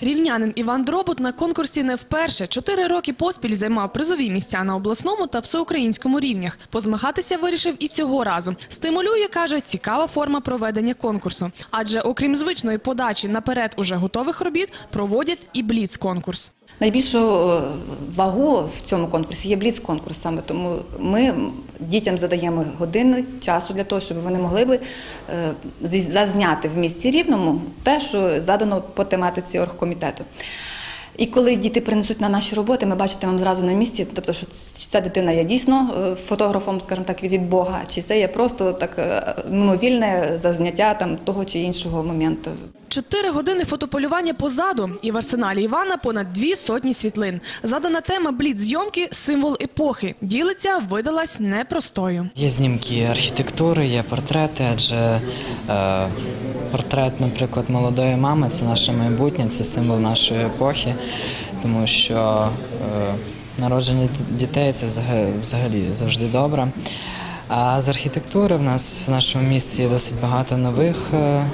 Рівнянин Іван Дробут на конкурсі не вперше. Чотири роки поспіль займав призові місця на обласному та всеукраїнському рівнях. Позмагатися вирішив і цього разу. Стимулює, каже, цікава форма проведення конкурсу. Адже окрім звичної подачі наперед уже готових робіт, проводять і бліц-конкурс. Найбільшу е, вагу в цьому конкурсі є бліц-конкурс саме тому ми дітям задаємо години часу для того, щоб вони могли би е, зазняти в місті рівному те, що задано по тематиці оргкомітету. І коли діти принесуть на наші роботи, ми бачите вам зразу на місці, тобто, що ця дитина є дійсно е, фотографом, скажімо так, від Бога, чи це є просто так е, мимовільне зазняття там того чи іншого моменту. Чотири години фотополювання позаду і в арсеналі Івана понад дві сотні світлин. Задана тема бліц-зйомки – символ епохи. Ділиться видалась непростою. Є знімки архітектури, є портрети, адже е, портрет, наприклад, молодої мами це наше майбутнє, це символ нашої епохи, тому що е, народження дітей це взагалі, завжди добре. А з архітектури в нас в нашому місті є досить багато нових е,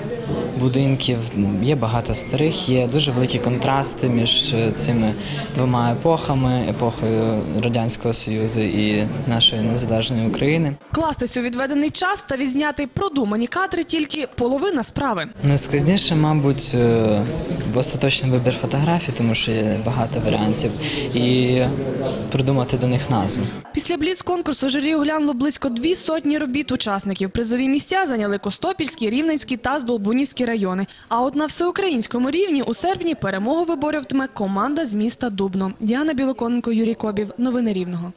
будинків, є багато старих, є дуже великі контрасти між е, цими двома епохами епохою Радянського Союзу і нашої незалежної України. Кластись у відведений час та відзняти продумані кадри тільки половина справи. Найскладніше, мабуть, е, остаточний вибір фотографій, тому що є багато варіантів, і придумати до них назву. Після бліц-конкурсу журі оглянуло близько дві сотні робіт учасників. Призові місця зайняли Костопільський, Рівненський та Здолбунівський райони. А от на всеукраїнському рівні у серпні перемогу виборюватиме команда з міста Дубно. Діана Білоконенко, Юрій Кобів. Новини Рівного.